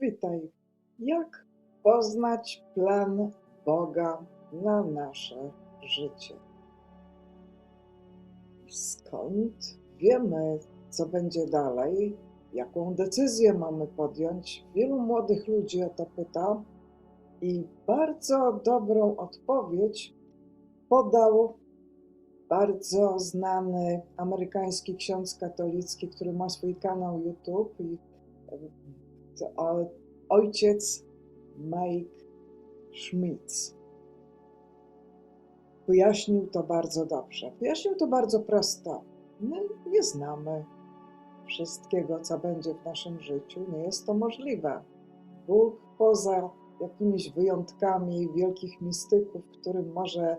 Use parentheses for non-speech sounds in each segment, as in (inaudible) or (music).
Witaj. Jak poznać plan Boga na nasze życie? Skąd wiemy, co będzie dalej? Jaką decyzję mamy podjąć? Wielu młodych ludzi o to pyta i bardzo dobrą odpowiedź podał bardzo znany amerykański ksiądz katolicki, który ma swój kanał YouTube i to ojciec Mike Schmitz. Wyjaśnił to bardzo dobrze. Wyjaśnił to bardzo prosto. My nie znamy wszystkiego, co będzie w naszym życiu. Nie jest to możliwe. Bóg poza jakimiś wyjątkami wielkich mistyków, którym może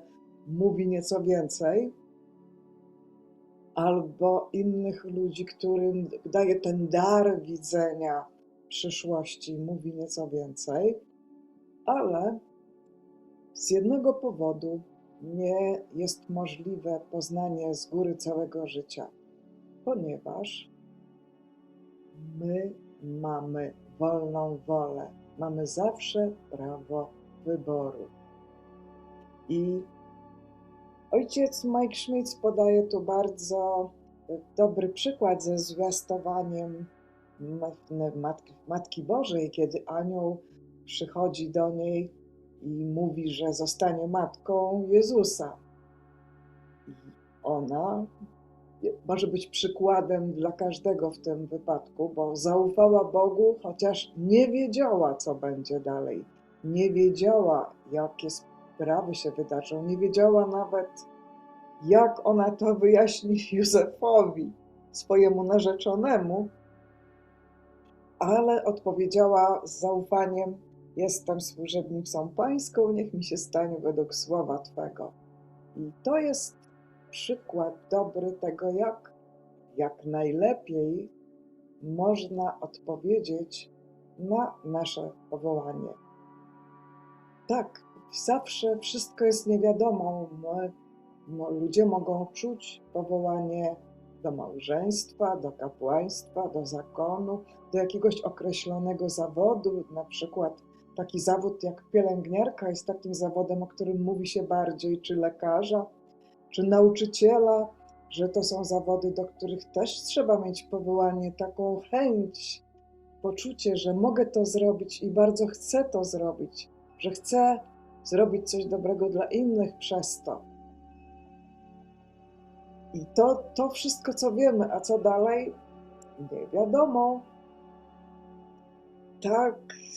mówi nieco więcej, albo innych ludzi, którym daje ten dar widzenia przyszłości, mówi nieco więcej, ale z jednego powodu nie jest możliwe poznanie z góry całego życia, ponieważ my mamy wolną wolę, mamy zawsze prawo wyboru. I ojciec Mike Schmitz podaje tu bardzo dobry przykład ze zwiastowaniem Matki, Matki Bożej, kiedy anioł przychodzi do niej i mówi, że zostanie matką Jezusa. I ona może być przykładem dla każdego w tym wypadku, bo zaufała Bogu, chociaż nie wiedziała, co będzie dalej. Nie wiedziała, jakie sprawy się wydarzą. Nie wiedziała nawet, jak ona to wyjaśni (laughs) Józefowi, swojemu narzeczonemu, ale odpowiedziała z zaufaniem: Jestem służebnicą Pańską, niech mi się stanie według słowa Twego. I to jest przykład dobry tego, jak, jak najlepiej można odpowiedzieć na nasze powołanie. Tak, zawsze wszystko jest niewiadomą. Ludzie mogą czuć powołanie do małżeństwa, do kapłaństwa, do zakonu, do jakiegoś określonego zawodu, na przykład taki zawód jak pielęgniarka jest takim zawodem, o którym mówi się bardziej, czy lekarza, czy nauczyciela, że to są zawody, do których też trzeba mieć powołanie, taką chęć, poczucie, że mogę to zrobić i bardzo chcę to zrobić, że chcę zrobić coś dobrego dla innych przez to. I to, to wszystko, co wiemy, a co dalej, nie wiadomo. Tak,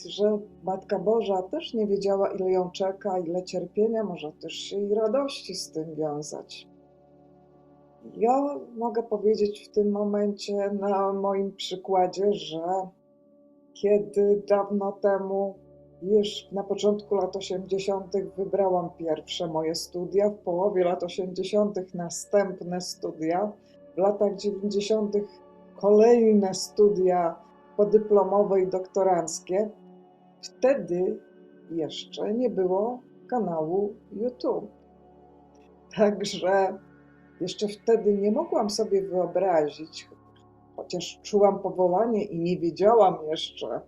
że Matka Boża też nie wiedziała, ile ją czeka, ile cierpienia, może też się i radości z tym wiązać. Ja mogę powiedzieć w tym momencie na moim przykładzie, że kiedy dawno temu już na początku lat 80. wybrałam pierwsze moje studia, w połowie lat 80. następne studia, w latach 90. kolejne studia podyplomowe i doktoranckie. Wtedy jeszcze nie było kanału YouTube. Także jeszcze wtedy nie mogłam sobie wyobrazić, chociaż czułam powołanie i nie wiedziałam jeszcze,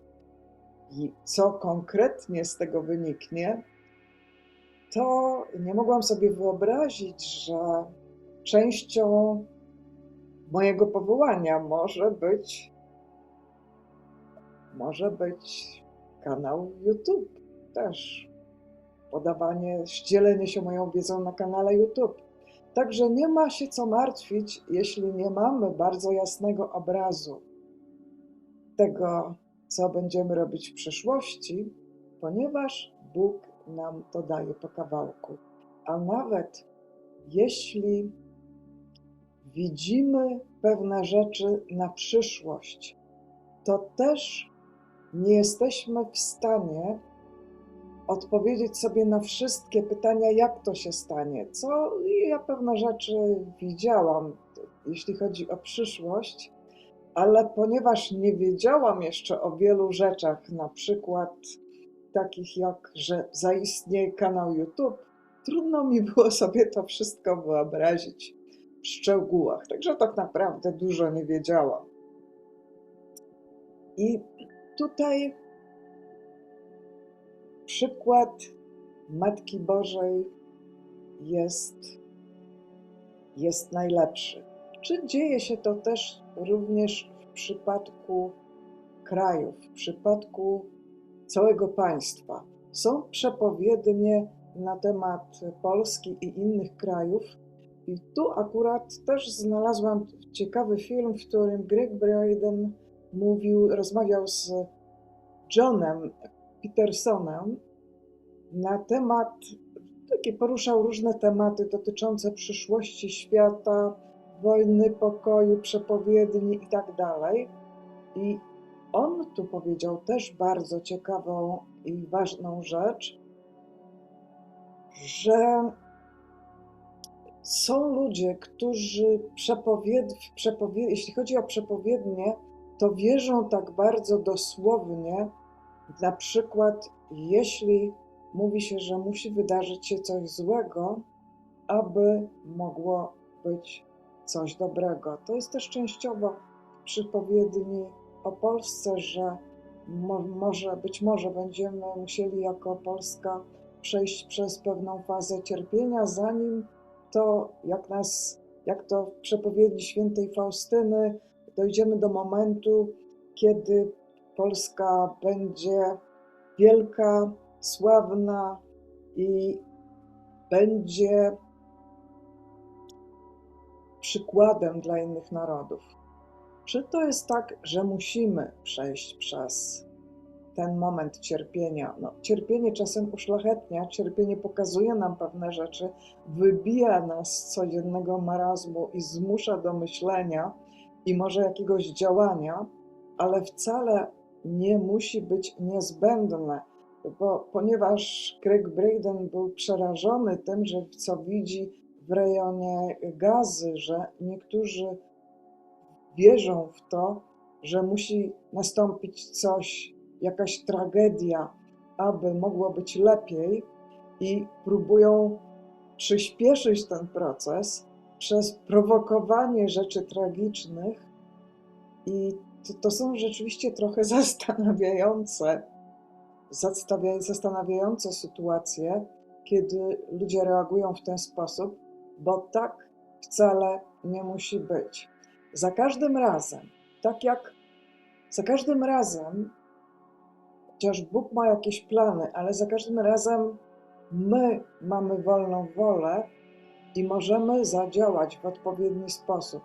co konkretnie z tego wyniknie, to nie mogłam sobie wyobrazić, że częścią mojego powołania może być może być kanał YouTube też. Podawanie, ścielenie się moją wiedzą na kanale YouTube. Także nie ma się co martwić, jeśli nie mamy bardzo jasnego obrazu tego, co będziemy robić w przyszłości, ponieważ Bóg nam to daje po kawałku. A nawet jeśli widzimy pewne rzeczy na przyszłość, to też nie jesteśmy w stanie odpowiedzieć sobie na wszystkie pytania, jak to się stanie. Co ja pewne rzeczy widziałam, jeśli chodzi o przyszłość, ale ponieważ nie wiedziałam jeszcze o wielu rzeczach, na przykład takich jak, że zaistnieje kanał YouTube, trudno mi było sobie to wszystko wyobrazić w szczegółach. Także tak naprawdę dużo nie wiedziałam. I tutaj przykład Matki Bożej jest, jest najlepszy. Czy dzieje się to też również w przypadku krajów, w przypadku całego państwa? Są przepowiednie na temat Polski i innych krajów. I tu akurat też znalazłam ciekawy film, w którym Greg Braden mówił, rozmawiał z Johnem Petersonem na temat, taki poruszał różne tematy dotyczące przyszłości świata, wojny, pokoju, przepowiedni i tak. I on tu powiedział też bardzo ciekawą i ważną rzecz, że są ludzie, którzy przepowied, przepowied, jeśli chodzi o przepowiednie, to wierzą tak bardzo dosłownie. Na przykład, jeśli mówi się, że musi wydarzyć się coś złego, aby mogło być coś dobrego. To jest też częściowo przypowiedni o Polsce, że mo może, być może będziemy musieli jako Polska przejść przez pewną fazę cierpienia, zanim to, jak nas, jak to w przepowiedni świętej Faustyny, dojdziemy do momentu, kiedy Polska będzie wielka, sławna i będzie przykładem dla innych narodów. Czy to jest tak, że musimy przejść przez ten moment cierpienia. No, cierpienie czasem uszlachetnia, cierpienie pokazuje nam pewne rzeczy, wybija nas z codziennego marazmu i zmusza do myślenia i może jakiegoś działania, ale wcale nie musi być niezbędne, bo, ponieważ Craig Braden był przerażony tym, że co widzi w rejonie gazy, że niektórzy wierzą w to, że musi nastąpić coś jakaś tragedia, aby mogło być lepiej, i próbują przyspieszyć ten proces przez prowokowanie rzeczy tragicznych. I to, to są rzeczywiście trochę (laughs) zastanawiające, zastanawiające sytuacje, kiedy ludzie reagują w ten sposób, bo tak wcale nie musi być. Za każdym razem, tak jak za każdym razem, Chociaż Bóg ma jakieś plany, ale za każdym razem my mamy wolną wolę i możemy zadziałać w odpowiedni sposób.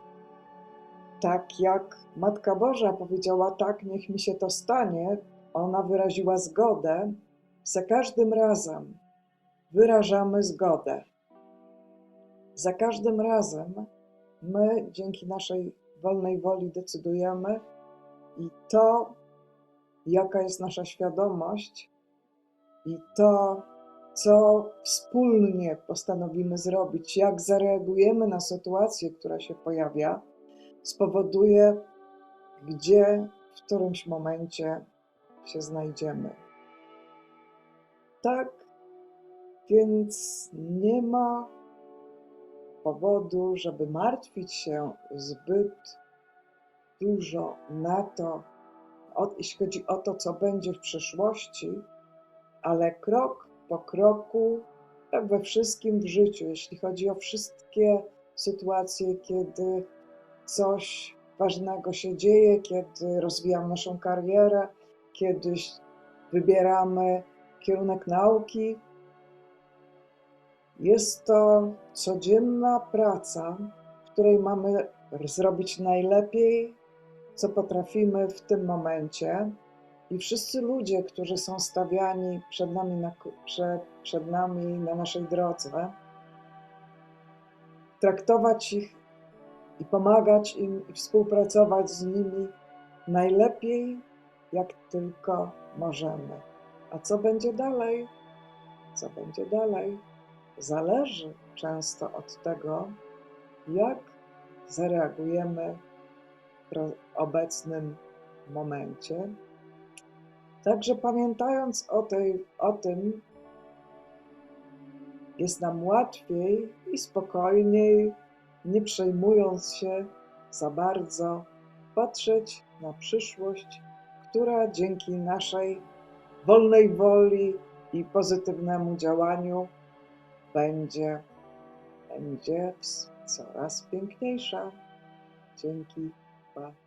Tak jak Matka Boża powiedziała, tak, niech mi się to stanie, ona wyraziła zgodę, za każdym razem wyrażamy zgodę. Za każdym razem my dzięki naszej wolnej woli decydujemy i to jaka jest nasza świadomość i to, co wspólnie postanowimy zrobić, jak zareagujemy na sytuację, która się pojawia, spowoduje, gdzie w którymś momencie się znajdziemy. Tak, więc nie ma powodu, żeby martwić się zbyt dużo na to, jeśli chodzi o to, co będzie w przyszłości, ale krok po kroku, jak we wszystkim w życiu, jeśli chodzi o wszystkie sytuacje, kiedy coś ważnego się dzieje, kiedy rozwijamy naszą karierę, kiedy wybieramy kierunek nauki. Jest to codzienna praca, w której mamy zrobić najlepiej, co potrafimy w tym momencie. I wszyscy ludzie, którzy są stawiani przed nami na, przed, przed nami na naszej drodze, traktować ich i pomagać im i współpracować z nimi najlepiej, jak tylko możemy. A co będzie dalej? Co będzie dalej? Zależy często od tego, jak zareagujemy obecnym momencie. Także pamiętając o, tej, o tym, jest nam łatwiej i spokojniej, nie przejmując się za bardzo, patrzeć na przyszłość, która dzięki naszej wolnej woli i pozytywnemu działaniu będzie, będzie coraz piękniejsza. Dzięki. Pa.